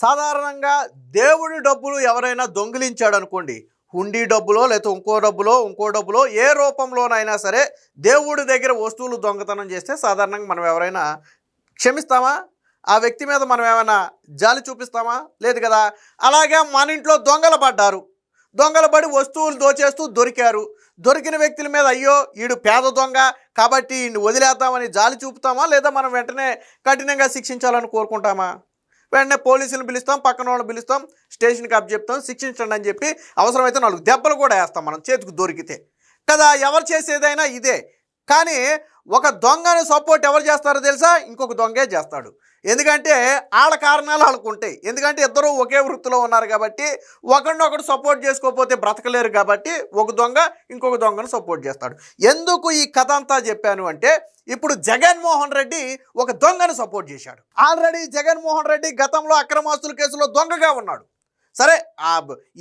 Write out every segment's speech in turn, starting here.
సాధారణంగా దేవుడి డబ్బులు ఎవరైనా దొంగిలించాడు అనుకోండి హుండీ డబ్బులో లేకపోతే ఇంకో డబ్బులో ఇంకో డబ్బులో ఏ రూపంలోనైనా సరే దేవుడి దగ్గర వస్తువులు దొంగతనం చేస్తే సాధారణంగా మనం ఎవరైనా క్షమిస్తామా? ఆ వ్యక్తి మీద మనం ఏమైనా జాలి చూపిస్తామా? లేదు కదా? అలాగే మన ఇంట్లో దొంగలు పడ్డారు దొంగలు పడి వస్తువులు దోచేస్తూ దొరికారు. దొరికిన వ్యక్తుల మీద అయ్యో ఈడు పేద దొంగ కాబట్టి ఈయన్ని వదిలేద్దామని జాలి చూపుతామా? లేదా మనం వెంటనే కఠినంగా శిక్షించాలని కోరుకుంటామా? వెంటనే పోలీసులను పిలుస్తాం పక్కన వాళ్ళని పిలుస్తాం స్టేషన్కి అప్ చెప్తాం శిక్షించండి అని చెప్పి అవసరమైతే నాలుగు దెబ్బలు కూడా వేస్తాం మనం చేతికి దొరికితే. కదా ఎవరు చేసేదైనా ఇదే. కానీ ఒక దొంగను సపోర్ట్ ఎవరు చేస్తారో తెలుసా? ఇంకొక దొంగే చేస్తాడు. ఎందుకంటే వాళ్ళ కారణాలు వాళ్ళకు ఉంటాయి. ఎందుకంటే ఇద్దరు ఒకే వృత్తిలో ఉన్నారు కాబట్టి ఒకరినొకడు సపోర్ట్ చేసుకోకపోతే బ్రతకలేరు కాబట్టి ఒక దొంగ ఇంకొక దొంగను సపోర్ట్ చేస్తాడు. ఎందుకు ఈ కథ అంతా చెప్పాను అంటే ఇప్పుడు జగన్మోహన్ రెడ్డి ఒక దొంగను సపోర్ట్ చేశాడు. ఆల్రెడీ జగన్మోహన్ రెడ్డి గతంలో అక్రమాస్తుల కేసులో దొంగగా ఉన్నాడు. సరే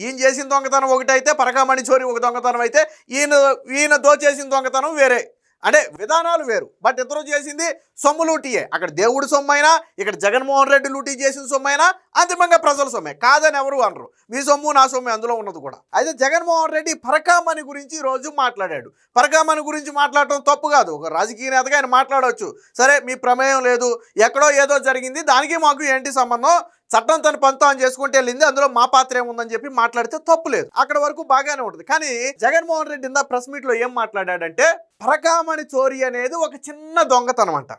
ఈయన చేసిన దొంగతనం ఒకటైతే పరకామణి చోరి ఒక దొంగతనం అయితే ఈయన ఈయన దోచేసిన దొంగతనం వేరే. అంటే విధానాలు వేరు. బట్ ఇద్దరు చేసింది సొమ్ము లూటీయే. అక్కడ దేవుడి సొమ్ము అయినా ఇక్కడ జగన్మోహన్ రెడ్డి లూటీ చేసిన సొమ్ము అయినా అంతిమంగా ప్రజల సొమ్మే. కాదని ఎవరు అనరు. మీ సొమ్ము నా సొమ్మే అందులో ఉన్నది కూడా. అయితే జగన్మోహన్ రెడ్డి పరకామణి గురించి రోజు మాట్లాడాడు. పరకామణి గురించి మాట్లాడటం తప్పు కాదు. ఒక రాజకీయ నేతగా ఆయన మాట్లాడవచ్చు సరే మీ ప్రమేయం లేదు. ఎక్కడో ఏదో జరిగింది. దానికి మాకు ఏంటి సంబంధం? చట్టం తన పంతం అని చేసుకుంటే వెళ్ళింది. అందులో మా పాత్ర ఏముందని చెప్పి మాట్లాడితే తప్పు లేదు. అక్కడ వరకు బాగానే ఉంటుంది. కానీ జగన్మోహన్ రెడ్డి ఇందా ప్రెస్ మీట్లో ఏం మాట్లాడాడంటే పరకామణి చోరీ అనేది ఒక చిన్న దొంగతనం అంట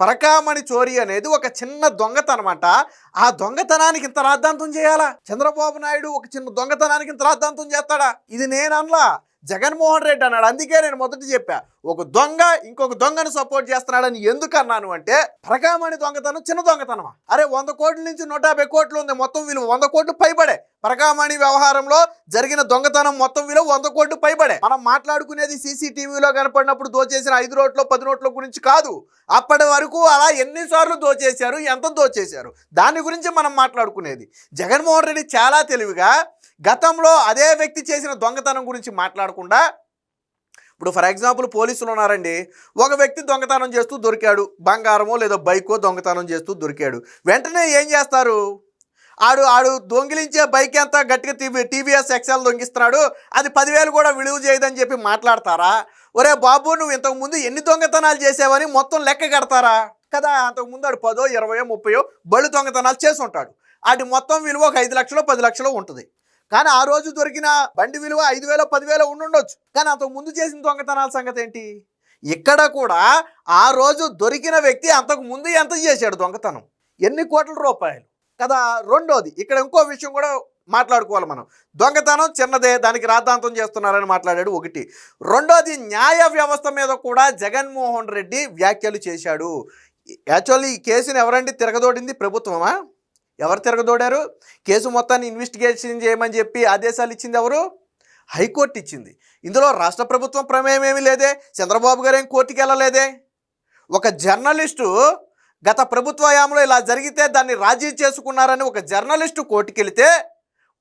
పరకామణి చోరీ అనేది ఒక చిన్న దొంగతనం అంట ఆ దొంగతనానికి ఇంత రాద్ధాంతం చేయాలా? చంద్రబాబు నాయుడు ఒక చిన్న దొంగతనానికి ఇంత రాద్ధాంతం చేస్తాడా? ఇది నేనన్లా జగన్మోహన్ రెడ్డి అన్నాడు. అందుకే నేను మొదట చెప్పా ఒక దొంగ ఇంకొక దొంగను సపోర్ట్ చేస్తున్నాడని ఎందుకు అన్నాను అంటే పరకామణి దొంగతనం చిన్న దొంగతనమా? అరే వంద కోట్ల నుంచి నూట యాభై కోట్లు ఉంది మొత్తం విలువ వంద కోట్లు పైబడే. పరకామణి వ్యవహారంలో జరిగిన దొంగతనం మొత్తం విలువ వంద కోట్లు పైబడే. మనం మాట్లాడుకునేది సీసీటీవీలో కనపడినప్పుడు దోచేసిన ఐదు రోడ్ల పది రోడ్ల గురించి కాదు. అప్పటి వరకు అలా ఎన్నిసార్లు దోచేశారు ఎంత దోచేశారు? దాని గురించి మనం మాట్లాడుకునేది. జగన్మోహన్ రెడ్డి చాలా తెలివిగా గతంలో అదే వ్యక్తి చేసిన దొంగతనం గురించి మాట్లాడకుండా ఇప్పుడు ఫర్ ఎగ్జాంపుల్ పోలీసులు ఉన్నారండి. ఒక వ్యక్తి దొంగతనం చేస్తూ దొరికాడు. బంగారమో లేదో బైకో దొంగతనం చేస్తూ దొరికాడు. వెంటనే ఏం చేస్తారు? ఆడు ఆడు దొంగిలించే బైక్ ఎంత గట్టిగా టీవీ టీవీఎస్ ఎక్సెల్ దొంగిస్తున్నాడు. అది పదివేలు కూడా విలువ చేయదని చెప్పి మాట్లాడతారా? ఒరే బాబు నువ్వు ఇంతకుముందు ఎన్ని దొంగతనాలు చేసావని మొత్తం లెక్క కడతారా? కదా అంతకుముందు ఆడు పదో ఇరవయో ముప్పయో బళ్ళు దొంగతనాలు చేసి ఉంటాడు. వాటి మొత్తం విలువ ఒక ఐదు లక్షలు పది లక్షలు ఉంటుంది. కానీ ఆ రోజు దొరికిన బండి విలువ ఐదు వేల పదివేల ఉండుండొచ్చు. కానీ అంతకు ముందు చేసిన దొంగతనాల సంగతి ఏంటి? ఇక్కడ కూడా ఆ రోజు దొరికిన వ్యక్తి అంతకు ముందు ఎంత చేశాడు దొంగతనం? ఎన్ని కోట్ల రూపాయలు? కదా రెండోది ఇక్కడ ఇంకో విషయం కూడా మాట్లాడుకోవాలి మనం. దొంగతనం చిన్నదే దానికి రాద్ధాంతం చేస్తున్నారని మాట్లాడాడు ఒకటి. రెండోది న్యాయ వ్యవస్థ మీద కూడా జగన్మోహన్ రెడ్డి వ్యాఖ్యలు చేశాడు. యాక్చువల్లీ ఈ కేసుని ఎవరండి తిరగదోడింది? ప్రభుత్వమా? ఎవరు తిరగదోడారు? కేసు మొత్తాన్ని ఇన్వెస్టిగేషన్ చేయమని చెప్పి ఆదేశాలు ఇచ్చింది ఎవరు? హైకోర్టు ఇచ్చింది. ఇందులో రాష్ట్ర ప్రభుత్వం ప్రమేయం ఏమీ లేదే. చంద్రబాబు గారు ఏం కోర్టుకి వెళ్ళలేదే? ఒక జర్నలిస్టు గత ప్రభుత్వ హయాంలో ఇలా జరిగితే దాన్ని రాజీ చేసుకున్నారని ఒక జర్నలిస్టు కోర్టుకెళితే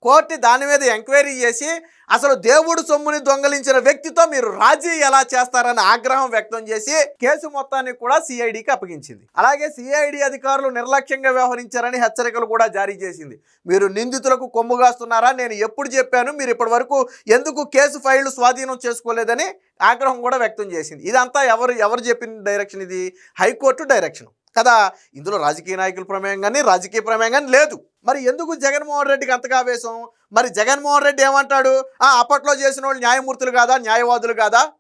కోర్టు దాని మీద ఎంక్వైరీ చేసి అసలు దేవుడు సొమ్ముని దొంగలించిన వ్యక్తితో మీరు రాజీ ఎలా చేస్తారని ఆగ్రహం వ్యక్తం చేసి కేసు మొత్తాన్ని కూడా సిఐడికి అప్పగించింది. అలాగే సిఐడి అధికారులు నిర్లక్ష్యంగా వ్యవహరించారని హెచ్చరికలు కూడా జారీ చేసింది. మీరు నిందితులకు కొమ్ముగాస్తున్నారా నేను ఎప్పుడు చెప్పాను? మీరు ఇప్పటి వరకు ఎందుకు కేసు ఫైళ్ళు స్వాధీనం చేసుకోలేదని ఆగ్రహం కూడా వ్యక్తం చేసింది. ఇదంతా ఎవరు ఎవరు చెప్పిన డైరెక్షన్ ఇది? High court direction. కదా ఇందులో రాజకీయ నాయకుల ప్రమేయం కానీ రాజకీయ ప్రమేయం కానీ లేదు. మరి ఎందుకు జగన్మోహన్ రెడ్డికి అంతగా ఆవేశం? మరి జగన్మోహన్ రెడ్డి ఏమంటాడు? "ఆ, అప్పట్లో చేసిన వాళ్ళు న్యాయమూర్తులు కాదా? న్యాయవాదులు కాదా?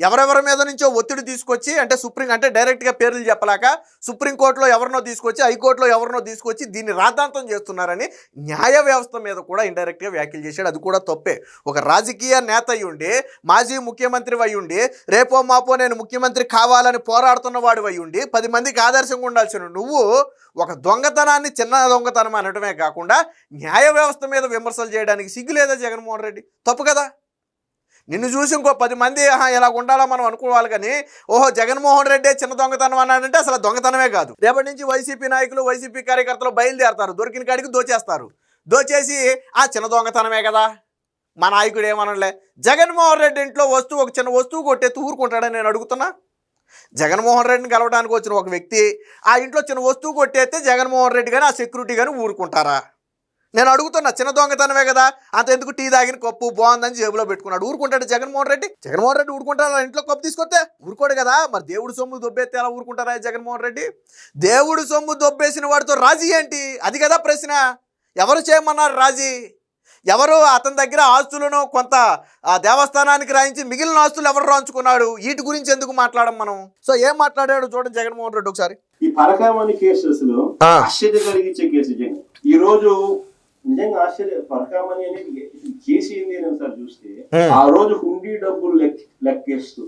ఎవరెవరి మీద నుంచో ఒత్తిడి తీసుకొచ్చి అంటే సుప్రీం అంటే డైరెక్ట్గా పేర్లు చెప్పలేక సుప్రీంకోర్టులో ఎవరినో తీసుకొచ్చి హైకోర్టులో ఎవరినో తీసుకొచ్చి దీన్ని రాద్ధాంతం చేస్తున్నారని న్యాయ వ్యవస్థ మీద కూడా ఇండైరెక్ట్గా వ్యాఖ్యలు చేశాడు. అది కూడా తప్పే. ఒక రాజకీయ నేత అయ్యుండి మాజీ ముఖ్యమంత్రి అయ్యుండి రేపో మాపో నేను ముఖ్యమంత్రి కావాలని పోరాడుతున్న వాడు అయ్యుండి పది మందికి ఆదర్శంగా ఉండాల్సిన నువ్వు ఒక దొంగతనాన్ని చిన్న దొంగతనం అనటమే కాకుండా న్యాయ వ్యవస్థ మీద విమర్శలు చేయడానికి సిగ్గు లేదా జగన్మోహన్ రెడ్డి? తప్పు కదా? నిన్ను చూసి ఇంకో పది మంది ఇలా ఉండాలో మనం అనుకోవాలి కానీ ఓహో జగన్మోహన్ రెడ్డి చిన్న దొంగతనం అన్నాడంటే అసలు దొంగతనమే కాదు. రేపటి నుంచి వైసీపీ నాయకులు వైసీపీ కార్యకర్తలు బయలుదేరతారు. దొరికిన కాడికి దోచేస్తారు. దోచేసి ఆ చిన్న దొంగతనమే కదా. మా నాయకుడు ఏమనలే జగన్మోహన్ రెడ్డి ఇంట్లో వస్తువు ఒక చిన్న వస్తువు కొట్టేసి ఊరుకుంటాడని నేను అడుగుతున్నా. జగన్మోహన్ రెడ్డిని కలవడానికి వచ్చిన ఒక వ్యక్తి ఆ ఇంట్లో చిన్న వస్తువు కొట్టేస్తే జగన్మోహన్ రెడ్డి కానీ ఆ సెక్యూరిటీ కానీ ఊరుకుంటారా? నేను అడుగుతున్నా చిన్న దొంగతనమే కదా. అంత ఎందుకు టీ తాగిన కప్పు బాగుందని జేబులో పెట్టుకున్నాడు. ఊరుకుంటాడు జగన్మోహన్ రెడ్డి. జగన్మోహన్ రెడ్డి ఊరుకుంటారా ఇంట్లో కప్పు తీసుకొస్తే ఊరుకోడు కదా. మరి దేవుడు సొమ్ము దొబ్బేస్తే ఎలా ఊరుకుంటారా జగన్మోహన్ రెడ్డి? దేవుడు సొమ్ము దొబ్బేసిన వాడితో రాజీ ఏంటి? అది కదా ప్రశ్న. ఎవరు చేయమన్నారు రాజీ? ఎవరు అతని దగ్గర ఆస్తులను కొంత ఆ దేవస్థానానికి రాయించి మిగిలిన ఆస్తులు ఎవరు రాంచుకున్నాడు? వీటి గురించి ఎందుకు మాట్లాడం మనం? సో ఏం మాట్లాడాడు చూడండి జగన్మోహన్ రెడ్డి ఒకసారి. ఈ పరకామణి కేసు అసలు. ఆశ్చర్యం కలిగించే కేసు ఈ రోజు నిజంగా ఆశ్చర్య. పరకామణి అనేది ఏంది అని ఒకసారి చూస్తే. ఆ. రోజు హుండీ డబ్బులు లెక్క లెక్కేస్తూ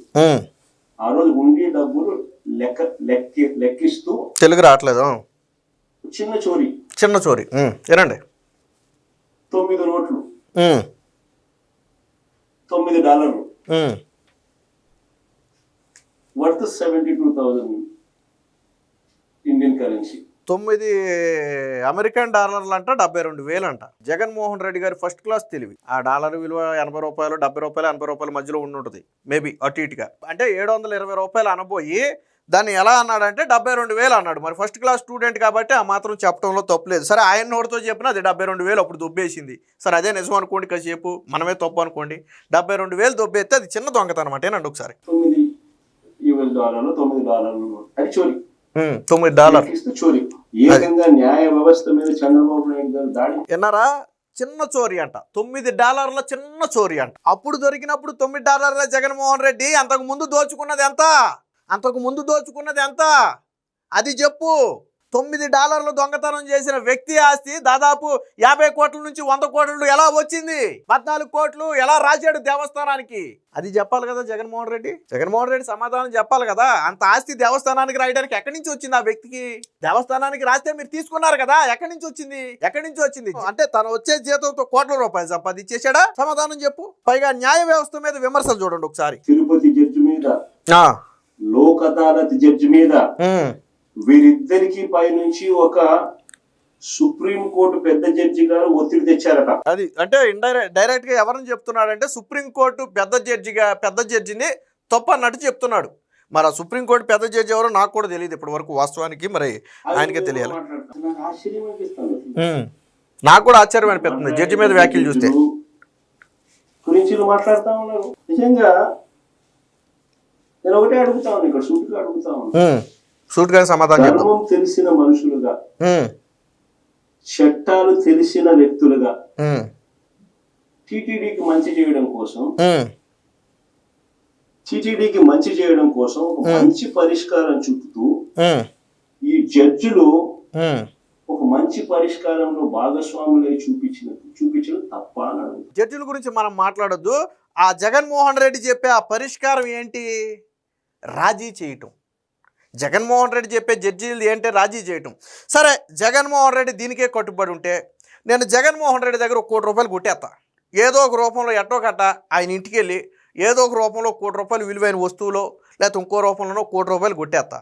ఆ. రోజు హుండీ డబ్బులు లెక్క లెక్క లెక్కిస్తూ తెలుగు రావట్లేదు. చిన్న చోరీ. చిన్న చోరీ. వినండి తొమ్మిది నోట్లు. తొమ్మిది డాలర్లు. Worth seventy two thousand Indian currency. తొమ్మిది అమెరికన్ డాలర్లు అంట డెబ్బై రెండు వేలు అంట జగన్మోహన్ రెడ్డి గారి ఫస్ట్ క్లాస్ తెలివి. ఆ డాలర్ విలువ ఎనభై రూపాయలు డెబ్బై రూపాయలు ఎనభై రూపాయల మధ్యలో ఉండి ఉంటుంది మేబీ అటు ఇటుగా. అంటే ఏడు వందల ఇరవై రూపాయలు అనబోయి దాన్ని ఎలా అన్నాడంటే డెబ్బై రెండు వేలు అన్నాడు. మరి ఫస్ట్ క్లాస్ స్టూడెంట్ కాబట్టి ఆ మాత్రం చెప్పడంలో తప్పలేదు సరే ఆయన నోటితో చెప్పినా అది డెబ్బై రెండు వేలు అప్పుడు దొబ్బేసింది. సరే అదే నిజం అనుకోండి కాసేపు. మనమే తప్పు అనుకోండి. డెబ్బై రెండు వేలు దొబ్బేస్తే అది చిన్న దొంగతనం అంటే ఏనండి ఒకసారి. తొమ్మిది డాలర్లు తొమ్మిది డాలర్లు. యాక్చువల్లీ తొమ్మిది డాలర్. ఏ విధంగా న్యాయ వ్యవస్థ మీద చంద్రబాబు నాయుడు గారు దాడి? విన్నారా? చిన్న చోరీ అంట. తొమ్మిది డాలర్ల చిన్న చోరీ అంట. అప్పుడు దొరికినప్పుడు తొమ్మిది డాలర్ల జగన్మోహన్ రెడ్డి. అంతకు ముందు దోచుకున్నది ఎంత? అంతకు ముందు దోచుకున్నది ఎంత? అది చెప్పు. తొమ్మిది డాలర్లు దొంగతనం చేసిన వ్యక్తి ఆస్తి దాదాపు యాభై కోట్ల నుంచి వంద కోట్లు ఎలా వచ్చింది? పద్నాలుగు కోట్లు ఎలా రాశాడు దేవస్థానానికి? అది చెప్పాలి కదా జగన్మోహన్ రెడ్డి. జగన్మోహన్ రెడ్డి సమాధానం చెప్పాలి కదా. అంత ఆస్తి దేవస్థానానికి రాయడానికి ఎక్కడి నుంచి వచ్చింది ఆ వ్యక్తికి? దేవస్థానానికి రాస్తే మీరు తీసుకున్నారు కదా. ఎక్కడి నుంచి వచ్చింది? ఎక్కడి నుంచి వచ్చింది? అంటే తను వచ్చే జీతంతో కోట్ల రూపాయలు సంపాదించేశాడా? సమాధానం చెప్పు. పైగా న్యాయ వ్యవస్థ మీద విమర్శలు చూడండి ఒకసారి. తిరుపతి జడ్జి మీద లోక్ అదాలత్ జడ్జి మీద వీరిద్దరికి పై నుంచి ఒక సుప్రీం కోర్టు పెద్ద జడ్జి గారు ఒత్తిడి తెచ్చారట. అది అంటే ఇండైరెక్ట్ డైరెక్ట్గా ఎవరిని చెప్తున్నాడంటే సుప్రీంకోర్టు పెద్ద జడ్జిగా పెద్ద జడ్జిని తప్పు అన్నట్టు చెప్తున్నాడు. మరి ఆ సుప్రీంకోర్టు పెద్ద జడ్జి ఎవరో నాకు కూడా తెలియదు ఇప్పటి వరకు వాస్తవానికి మరి ఆయనకే తెలియాలి. నాకు కూడా ఆశ్చర్యం అనిపిస్తుంది జడ్జి మీద వ్యాఖ్యలు చూస్తే. గురించి మాట్లాడుతా ఉన్నారు. నిజంగా నేను ఒకటే అడుగుతా ఉన్నాను ఇక్కడ సూటిగా అడుగుతా ఉన్నాను ఉమ్. సూటిగానే సమాధానం ధర్మం తెలిసిన మనుషులుగా. చట్టాలు తెలిసిన వ్యక్తులుగా. టీటీడీకి మంచి చేయడం కోసం. టీటీడీకి మంచి చేయడం కోసం ఒక మంచి పరిష్కారం చూపుతూ ఉమ్. ఈ జడ్జిలు. ఒక మంచి పరిష్కారంలో భాగస్వాములై చూపించిన చూపించడం తప్ప అని. జడ్జిల గురించి మనం మాట్లాడొద్దు ఆ జగన్మోహన్ రెడ్డి చెప్పే ఆ పరిష్కారం ఏంటి రాజీ చేయటం జగన్మోహన్ రెడ్డి చెప్పే జడ్జీలు ఏంటంటే రాజీ చేయటం. సరే జగన్మోహన్ రెడ్డి దీనికే కట్టుబడి ఉంటే నేను జగన్మోహన్ రెడ్డి దగ్గర ఒక కోటి రూపాయలు కొట్టేస్తా ఏదో ఒక రూపంలో ఎట్టో కట్ట ఆయన ఇంటికి వెళ్ళి ఏదో ఒక రూపంలో కోటి రూపాయలు విలువైన వస్తువులో లేకపోతే ఇంకో రూపంలోనో కోటి రూపాయలు కొట్టేస్తా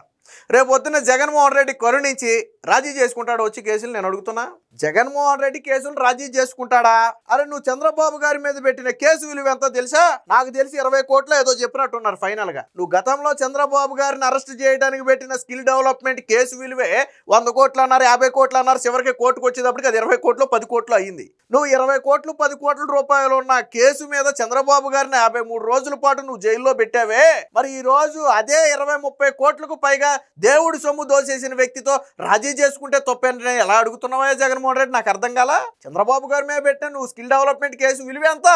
రేపు పొద్దున్న జగన్మోహన్ రెడ్డి కరుణించి రాజీ చేసుకుంటాడు వచ్చి కేసులు? నేను అడుగుతున్నా. జగన్మోహన్ రెడ్డి కేసులు రాజీ చేసుకుంటాడా? అరే నువ్వు చంద్రబాబు గారి మీద పెట్టిన కేసు విలువ ఎంతో తెలుసా? నాకు తెలిసి ఇరవై కోట్లు ఏదో చెప్పినట్టున్నారు ఫైనల్గా. నువ్వు గతంలో చంద్రబాబు గారిని అరెస్ట్ చేయడానికి పెట్టిన స్కిల్ డెవలప్మెంట్ కేసు విలువే వంద కోట్లు అన్నారు యాభై కోట్లు అన్నారు చివరికి కోర్టుకు వచ్చేటప్పటికి అది ఇరవై కోట్లు పది కోట్లు అయ్యింది నువ్వు ఇరవై కోట్లు పది కోట్ల రూపాయలు ఉన్న కేసు మీద చంద్రబాబు గారిని యాభై మూడు రోజుల పాటు నువ్వు జైల్లో పెట్టావే. మరి ఈ రోజు అదే ఇరవై ముప్పై కోట్లకు పైగా దేవుడి సొమ్ము దోచేసిన వ్యక్తితో రాజీ చేసుకుంటే తప్పేంటనే ఎలా అడుగుతున్నావా జగన్మోహన్ రెడ్డి? నాకు అర్థం కాలా? చంద్రబాబు గారి మీద పెట్టిన నువ్వు స్కిల్ డెవలప్మెంట్ కేసు విలువ ఎంత?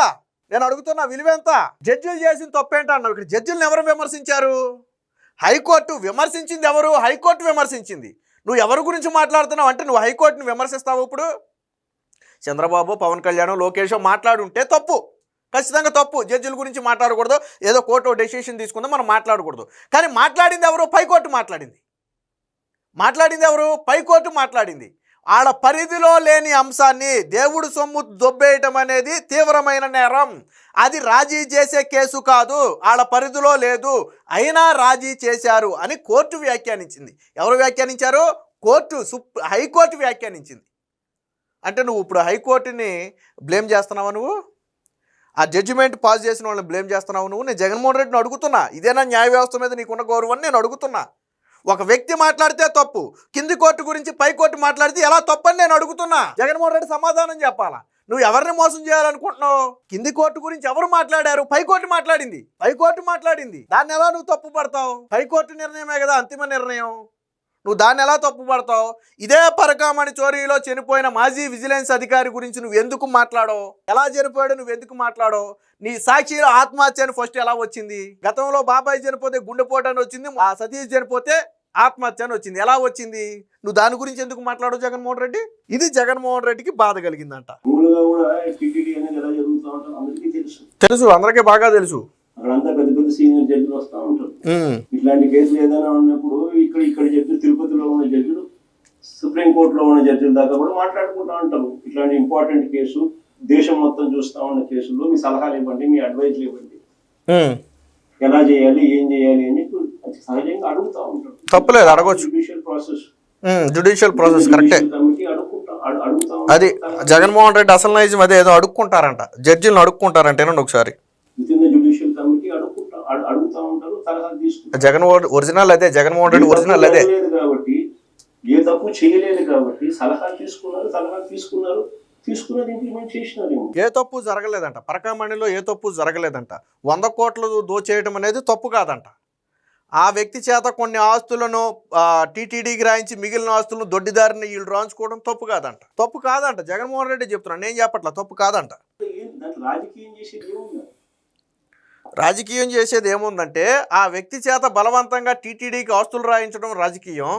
నేను అడుగుతున్నా విలువ ఎంత? జడ్జిలు చేసిన తప్పేంట అన్నావు? ఇక్కడ జడ్జిలను ఎవరు విమర్శించారు? హైకోర్టు విమర్శించింది ఎవరు? హైకోర్టు విమర్శించింది. నువ్వు ఎవరి గురించి మాట్లాడుతున్నావు? అంటే నువ్వు హైకోర్టుని విమర్శిస్తావు ఇప్పుడు? చంద్రబాబు పవన్ కళ్యాణ్ లోకేష్ మాట్లాడుంటే తప్పు. ఖచ్చితంగా తప్పు. జడ్జిల గురించి మాట్లాడకూడదు. ఏదో కోర్టు డెసిషన్ తీసుకుందో మనం మాట్లాడకూడదు. కానీ మాట్లాడింది ఎవరు? పైకోర్టు మాట్లాడింది. మాట్లాడింది ఎవరు? పైకోర్టు మాట్లాడింది. ఆడ పరిధిలో లేని అంశాన్ని దేవుడు సొమ్ము దొబ్బేయటం అనేది తీవ్రమైన నేరం. అది రాజీ చేసే కేసు కాదు. ఆడ పరిధిలో లేదు. అయినా రాజీ చేశారు అని కోర్టు వ్యాఖ్యానించింది. ఎవరు వ్యాఖ్యానించారు? కోర్టు సుప్ హైకోర్టు వ్యాఖ్యానించింది. అంటే నువ్వు ఇప్పుడు హైకోర్టుని బ్లేమ్ చేస్తున్నావా నువ్వు? ఆ జడ్జిమెంట్ పాస్ చేసిన వాళ్ళని బ్లేమ్ చేస్తున్నావు నువ్వు? నేను జగన్మోహన్ రెడ్డిని అడుగుతున్నా. ఇదేనా న్యాయ వ్యవస్థ మీద నీకున్న గౌరవం నేను అడుగుతున్నా. ఒక వ్యక్తి మాట్లాడితే తప్పు. కింది కోర్టు గురించి పై కోర్టు మాట్లాడితే ఎలా తప్పని నేను అడుగుతున్నా. జగన్మోహన్ రెడ్డి సమాధానం చెప్పాలా? నువ్వు ఎవరిని మోసం చేయాలనుకుంటున్నావు? కింది కోర్టు గురించి ఎవరు మాట్లాడారు? పై కోర్టు మాట్లాడింది. పై కోర్టు మాట్లాడింది. దాన్ని ఎలా నువ్వు తప్పు పడతావు పై కోర్టు నిర్ణయమే కదా అంతిమ నిర్ణయం. నువ్వు దాన్ని ఎలా తప్పు పడతావు ఇదే పరకామణి చోరీలో చనిపోయిన మాజీ విజిలెన్స్ అధికారి గురించి నువ్వు ఎందుకు మాట్లాడవు? ఎలా చనిపోయాడు నువ్వు ఎందుకు మాట్లాడవు? నీ సాక్షిలో ఆత్మహత్య అని ఫస్ట్ ఎలా వచ్చింది? గతంలో బాబాయ్ చనిపోతే గుండెపోటు అని వచ్చింది ఆ సతీష్ చనిపోతే ఆత్మహత్య అని వచ్చింది. ఎలా వచ్చింది? నువ్వు దాని గురించి ఎందుకు మాట్లాడవు జగన్మోహన్ రెడ్డి? ఇది జగన్మోహన్ రెడ్డికి బాధ కలిగిందంట. తెలుసు. అందరికీ బాగా తెలుసు. అక్కడంతా పెద్ద పెద్ద సీనియర్ జడ్జిలు వస్తూ ఉంటారు. ఇట్లాంటి కేసులు ఏదైనా ఉన్నప్పుడు ఇక్కడ ఇక్కడ జడ్జిలు తిరుపతిలో ఉన్న జడ్జిలు సుప్రీం కోర్టులో ఉన్న జడ్జిల దాకా కూడా మాట్లాడుకుంటూ ఉంటారు. ఇట్లాంటి ఇంపార్టెంట్ కేసు దేశం మొత్తం చూస్తా ఉన్న కేసుల్లో మీ సలహాలు ఇవ్వండి మీ అడ్వైజ్లు ఇవ్వండి. ఎలా చేయాలి ఏం చేయాలి అని సహజంగా అడుగుతా ఉంటారు. తప్పులేదు, అడగొచ్చు. జుడిషియల్ ప్రాసెస్ జుడిషియల్ ప్రాసెస్ కరెక్టే అది జగన్మోహన్ రెడ్డి అసలు నైజం అదే ఏదో అడుక్కుంటారంట. జడ్జిలను అడుక్కుంటారంట ఏనండి ఒకసారి. అడుగుతా ఉంటారు సలహాలు తీసుకుంటారు జగన్ ఒరిజినల్ అదే జగన్మోహన్ రెడ్డి ఒరిజినల్ అదే. కాబట్టి ఏ తప్పు చేయలేదు కాబట్టి సలహాలు తీసుకున్నారు సలహాలు తీసుకున్నారు తీసుకున్నది ఇంప్లిమెంట్ చేసినారేమో ఏ తప్పు జరగలేదంట. పరకామణిలో ఏ తప్పు జరగలేదంట. వంద కోట్లు దోచేయడం అనేది తప్పు కాదంట. ఆ వ్యక్తి చేత కొన్ని ఆస్తులను టీటీడీకి రాయించి మిగిలిన ఆస్తులను దొడ్డిదారిని వీళ్ళు రాయించుకోవడం తప్పు కాదంట. తప్పు కాదంట. జగన్మోహన్ రెడ్డి చెప్తున్నాను నేను చెప్పట్లా తప్పు కాదంట. రాజకీయం రాజకీయం చేసేది ఏముందంటే ఆ వ్యక్తి చేత బలవంతంగా టీటీడీకి ఆస్తులు రాయించడం రాజకీయం.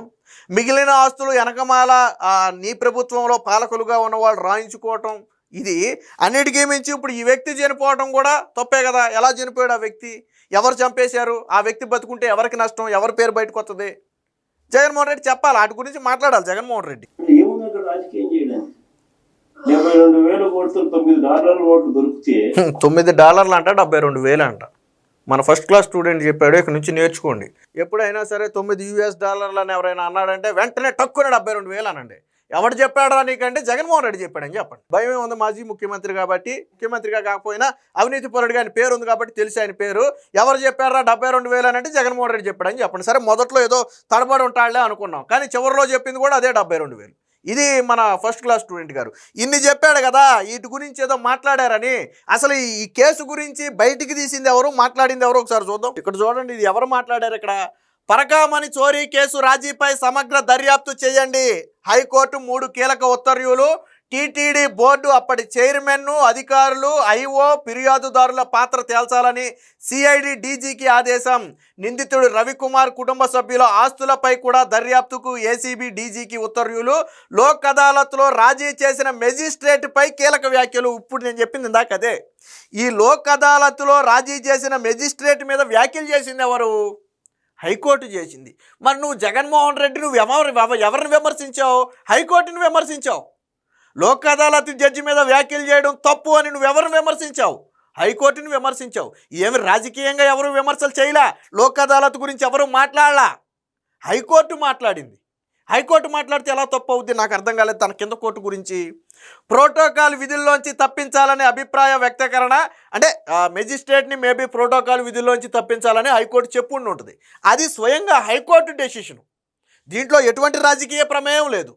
మిగిలిన ఆస్తులు వెనకమాల నీ ప్రభుత్వంలో పాలకులుగా ఉన్న వాళ్ళు రాయించుకోవటం ఇది అన్నిటికీ మించి ఇప్పుడు ఈ వ్యక్తి చనిపోవడం కూడా తప్పే కదా. ఎలా చనిపోయాడు ఆ వ్యక్తి? ఎవరు చంపేశారు? ఆ వ్యక్తి బతుకుంటే ఎవరికి నష్టం? ఎవరి పేరు బయటకు వస్తుంది? జగన్మోహన్ రెడ్డి చెప్పాలి. వాటి గురించి మాట్లాడాలి జగన్మోహన్ రెడ్డి అంటే ఏముంది అక్కడ రాజకీయం చేయడానికి డెబ్బై రెండు తొమ్మిది ఓట్లు దొరికితే తొమ్మిది డాలర్లు అంట డెబ్బై రెండు వేలు అంట. మన ఫస్ట్ క్లాస్ స్టూడెంట్ చెప్పాడు ఇక్కడ నుంచి నేర్చుకోండి. ఎప్పుడైనా సరే తొమ్మిది యూఎస్ డాలర్లు అని ఎవరైనా అన్నాడంటే వెంటనే టక్కున డెబ్బై రెండు వేలు అనండి. ఎవడు చెప్పాడా నీకంటే జగన్మోహన్ రెడ్డి చెప్పాడని చెప్పండి. భయమే ఉంది మాజీ ముఖ్యమంత్రి కాబట్టి ముఖ్యమంత్రిగా కాకపోయినా అవినీతి పరుడు ఆయన పేరు ఉంది కాబట్టి తెలిసి ఆయన పేరు. ఎవరు చెప్పారా డెబ్బై రెండు వేలు అని అంటే జగన్మోహన్ రెడ్డి చెప్పాడని చెప్పండి. సరే మొదట్లో ఏదో తడబడి ఉంటాడులే అనుకున్నాం. కానీ చివరిలో చెప్పింది కూడా అదే డెబ్బై రెండు వేలు. ఇది మన ఫస్ట్ క్లాస్ స్టూడెంట్ గారు. ఇన్ని చెప్పాడు కదా వీటి గురించి ఏదో మాట్లాడారని. అసలు ఈ కేసు గురించి బయటికి తీసింది ఎవరు మాట్లాడింది ఎవరు ఒకసారి చూద్దాం. ఇక్కడ చూడండి ఇది ఎవరు మాట్లాడారు ఇక్కడ? పరకామణి చోరీ కేసు రాజీపై సమగ్ర దర్యాప్తు చేయండి. హైకోర్టు మూడు కీలక ఉత్తర్వులు. టీటీడీ బోర్డు అప్పటి చైర్మన్ అధికారులు ఐఓ ఫిర్యాదుదారుల పాత్ర తేల్చాలని సిఐడి డీజీకి ఆదేశం. నిందితుడు రవికుమార్ కుటుంబ సభ్యుల ఆస్తులపై కూడా దర్యాప్తుకు ఏసీబీ డీజీకి ఉత్తర్వులు. లోక్ అదాలత్లో రాజీ చేసిన మెజిస్ట్రేట్పై కీలక వ్యాఖ్యలు. ఇప్పుడు నేను చెప్పింది ఇందాక అదే. ఈ లోక్ అదాలత్లో రాజీ చేసిన మెజిస్ట్రేట్ మీద వ్యాఖ్యలు చేసింది ఎవరు? హైకోర్టు చేసింది. మరి నువ్వు జగన్మోహన్ రెడ్డి నువ్వు ఎవరు ఎవరిని విమర్శించావు? హైకోర్టుని విమర్శించావు? లోక్ అదాలత్ జడ్జి మీద వ్యాఖ్యలు చేయడం తప్పు అని నువ్వు ఎవరు విమర్శించావు? హైకోర్టుని విమర్శించావు. ఏమి రాజకీయంగా ఎవరు విమర్శలు చేయలా? లోక్ అదాలత్ గురించి ఎవరు మాట్లాడలా? హైకోర్టు మాట్లాడింది. హైకోర్టు మాట్లాడితే ఎలా తప్పు అవుద్ది? నాకు అర్థం కాలేదు. తన కింద కోర్టు గురించి. ప్రోటోకాల్ విధుల్లోంచి తప్పించాలనే అభిప్రాయ వ్యక్తీకరణ అంటే మెజిస్ట్రేట్ని మేబీ ప్రోటోకాల్ విధుల్లోంచి తప్పించాలని హైకోర్టు చెప్పుండి ఉంటుంది. అది స్వయంగా హైకోర్టు డెసిషన్. దీంట్లో ఎటువంటి రాజకీయ ప్రమేయం లేదు.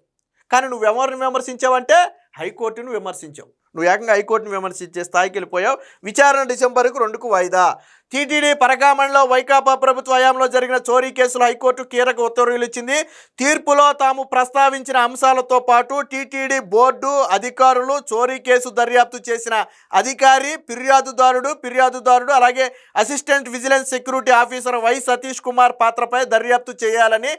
కానీ నువ్వు ఎవరిని విమర్శించావంటే హైకోర్టును విమర్శించావు. నువ్వు ఏకంగా హైకోర్టును విమర్శించే స్థాయికి వెళ్ళిపోయావు. విచారణ డిసెంబర్కు రెండుకు వాయిదా. టీటీడీ పరకామణిలో వైకాపా ప్రభుత్వ హయాంలో జరిగిన చోరీ కేసులో హైకోర్టు కీలక ఉత్తర్వులు ఇచ్చింది. తీర్పులో తాము ప్రస్తావించిన అంశాలతో పాటు టీటీడీ బోర్డు అధికారులు చోరీ కేసు దర్యాప్తు చేసిన అధికారి ఫిర్యాదుదారుడు ఫిర్యాదుదారుడు అలాగే assistant vigilance security officer Y Satish Kumar పాత్రపై దర్యాప్తు చేయాలని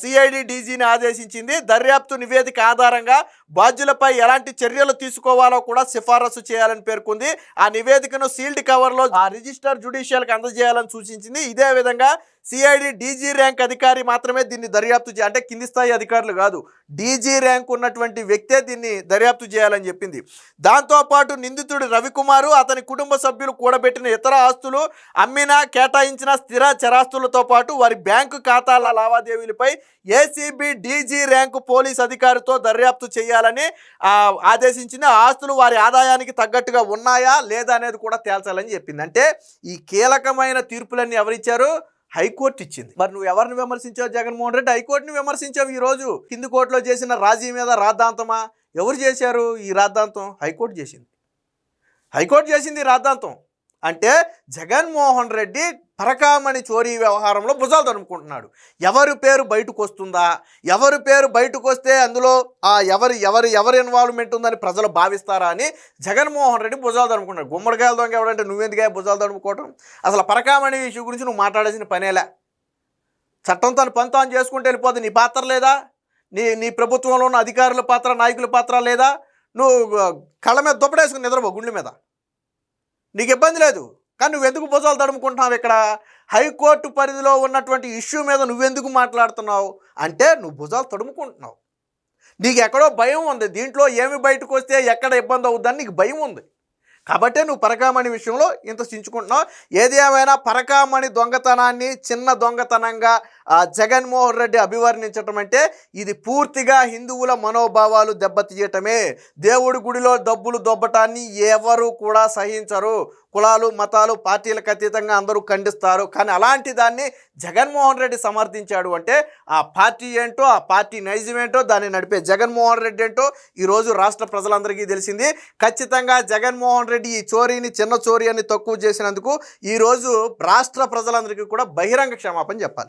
సిఐడి డీజీని ఆదేశించింది. దర్యాప్తు నివేదిక ఆధారంగా బాధ్యులపై ఎలాంటి చర్యలు తీసుకోవాలో కూడా సిఫారసు చేయాలని పేర్కొంది. ఆ నివేదికను సీల్డ్ కవర్లో ఆ రిజిస్టర్ విషయాలకు అందజేయాలని సూచించింది. ఇదే విధంగా సిఐడి డీజీ ర్యాంక్ అధికారి మాత్రమే దీన్ని దర్యాప్తు చేయాలి అంటే కింది స్థాయి అధికారులు కాదు. డీజీ ర్యాంక్ ఉన్నటువంటి వ్యక్తే దీన్ని దర్యాప్తు చేయాలని చెప్పింది. దాంతోపాటు నిందితుడు రవికుమారు అతని కుటుంబ సభ్యులు కూడబెట్టిన ఇతర ఆస్తులు అమ్మిన కేటాయించిన స్థిర చరాస్తులతో పాటు వారి బ్యాంకు ఖాతాల లావాదేవీలపై ఏసీబీ డీజీ ర్యాంకు పోలీస్ అధికారితో దర్యాప్తు చేయాలని ఆదేశించిన ఆదేశించింది ఆస్తులు వారి ఆదాయానికి తగ్గట్టుగా ఉన్నాయా లేదా అనేది కూడా తేల్చాలని చెప్పింది. అంటే ఈ కీలకమైన తీర్పులన్నీ ఎవరిచ్చారు? హైకోర్టు ఇచ్చింది. మరి నువ్వు ఎవరిని విమర్శించావు జగన్మోహన్ రెడ్డి? హైకోర్టుని విమర్శించావు ఈ రోజు. కింది కోర్టులో చేసిన రాజీ మీద రాద్ధాంతమా? ఎవరు చేశారు ఈ రాద్ధాంతం? హైకోర్టు చేసింది. హైకోర్టు చేసింది రాద్ధాంతం. అంటే జగన్మోహన్ రెడ్డి పరకామణి చోరీ వ్యవహారంలో భుజాలు తరుముకుంటున్నాడు ఎవరి పేరు బయటకు వస్తుందా? ఎవరి పేరు బయటకు వస్తే అందులో ఆ ఎవరు ఎవరి ఎవరి ఇన్వాల్వ్మెంట్ ఉందని ప్రజలు భావిస్తారా అని జగన్మోహన్ రెడ్డి భుజాలు తరుముకున్నాడు గుమ్మడికాయల దొంగ ఎవడంటే నువ్వెందుకే భుజాలు తరుముకోవడం అసలు పరకామణి ఇష్యూ గురించి నువ్వు మాట్లాడాల్సిన పనేలే చట్టం తను పని తాను చేసుకుంటూ వెళ్ళిపోతుంది నీ పాత్ర లేదా? నీ నీ ప్రభుత్వంలో ఉన్న అధికారుల పాత్ర నాయకుల పాత్ర లేదా? నువ్వు కళ్ళ మీద దుప్పడేసుకుని నిద్రపో గుండె మీద. నీకు ఇబ్బంది లేదు. కానీ నువ్వు ఎందుకు భుజాలు తడుముకుంటున్నావు ఇక్కడ? హైకోర్టు పరిధిలో ఉన్నటువంటి ఇష్యూ మీద నువ్వెందుకు మాట్లాడుతున్నావు? అంటే నువ్వు భుజాలు తడుముకుంటున్నావు. నీకు ఎక్కడో భయం ఉంది. దీంట్లో ఏమి బయటకు వస్తే ఎక్కడ ఇబ్బంది అవుద్దని నీకు భయం ఉంది. కాబట్టే నువ్వు పరకామణి విషయంలో ఇంత చించుకుంటున్నావు. ఏది ఏమైనా పరకామణి దొంగతనాన్ని చిన్న దొంగతనంగా జగన్మోహన్ రెడ్డి అభివర్ణించటం అంటే ఇది పూర్తిగా హిందువుల మనోభావాలు దెబ్బతీయటమే. దేవుడి గుడిలో డబ్బులు దొబ్బటాన్ని ఎవరు కూడా సహించరు. కులాలు మతాలు పార్టీలకు అతీతంగా అందరూ ఖండిస్తారు. కానీ అలాంటి దాన్ని జగన్మోహన్ రెడ్డి సమర్థించాడు అంటే ఆ పార్టీ ఏంటో ఆ పార్టీ నైజం ఏంటో దాన్ని నడిపే జగన్మోహన్ రెడ్డి ఏంటో ఈరోజు రాష్ట్ర ప్రజలందరికీ తెలిసింది. ఖచ్చితంగా జగన్మోహన్ రెడ్డి ఈ చోరీని చిన్న చోరీ అని తక్కువ చేసినందుకు ఈరోజు రాష్ట్ర ప్రజలందరికీ కూడా బహిరంగ క్షమాపణ చెప్పాలి.